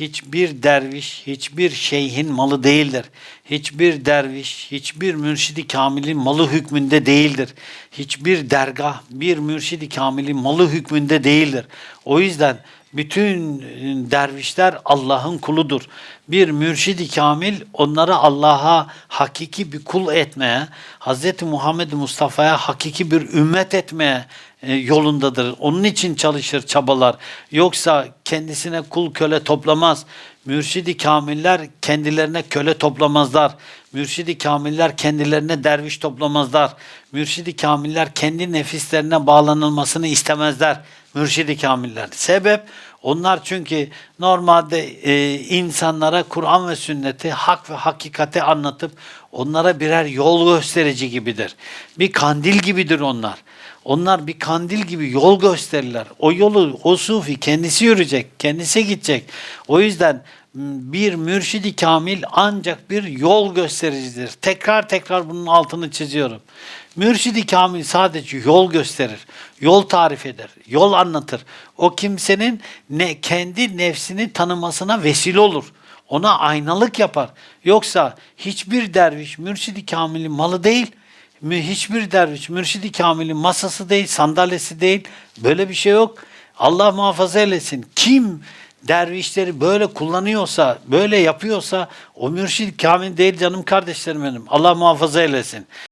hiçbir derviş, hiçbir şeyhin malı değildir. Hiçbir derviş, hiçbir mürşidi kamilin malı hükmünde değildir. Hiçbir dergah, bir mürşidi kamilin malı hükmünde değildir. O yüzden bütün e, dervişler Allah'ın kuludur. Bir mürşidi kamil onları Allah'a hakiki bir kul etmeye, Hz. Muhammed Mustafa'ya hakiki bir ümmet etmeye yolundadır. Onun için çalışır, çabalar. Yoksa kendisine kul köle toplamaz. Mürşidi kamiller kendilerine köle toplamazlar. Mürşidi kamiller kendilerine derviş toplamazlar. Mürşidi kamiller kendi nefislerine bağlanılmasını istemezler. Mürşidi kamiller. Sebep onlar çünkü normalde e, insanlara Kur'an ve sünneti hak ve hakikati anlatıp onlara birer yol gösterici gibidir. Bir kandil gibidir onlar. Onlar bir kandil gibi yol gösterirler. O yolu o sufi kendisi yürüyecek, kendisi gidecek. O yüzden m, bir mürşidi kamil ancak bir yol göstericidir. Tekrar tekrar bunun altını çiziyorum. Mürşidi kamil sadece yol gösterir, yol tarif eder, yol anlatır. O kimsenin ne kendi nefsini tanımasına vesile olur. Ona aynalık yapar. Yoksa hiçbir derviş mürşidi kamilin malı değil. Hiçbir derviş mürşidi kamilin masası değil, sandalyesi değil. Böyle bir şey yok. Allah muhafaza eylesin. Kim dervişleri böyle kullanıyorsa, böyle yapıyorsa o mürşid kamil değil canım kardeşlerim benim. Allah muhafaza eylesin.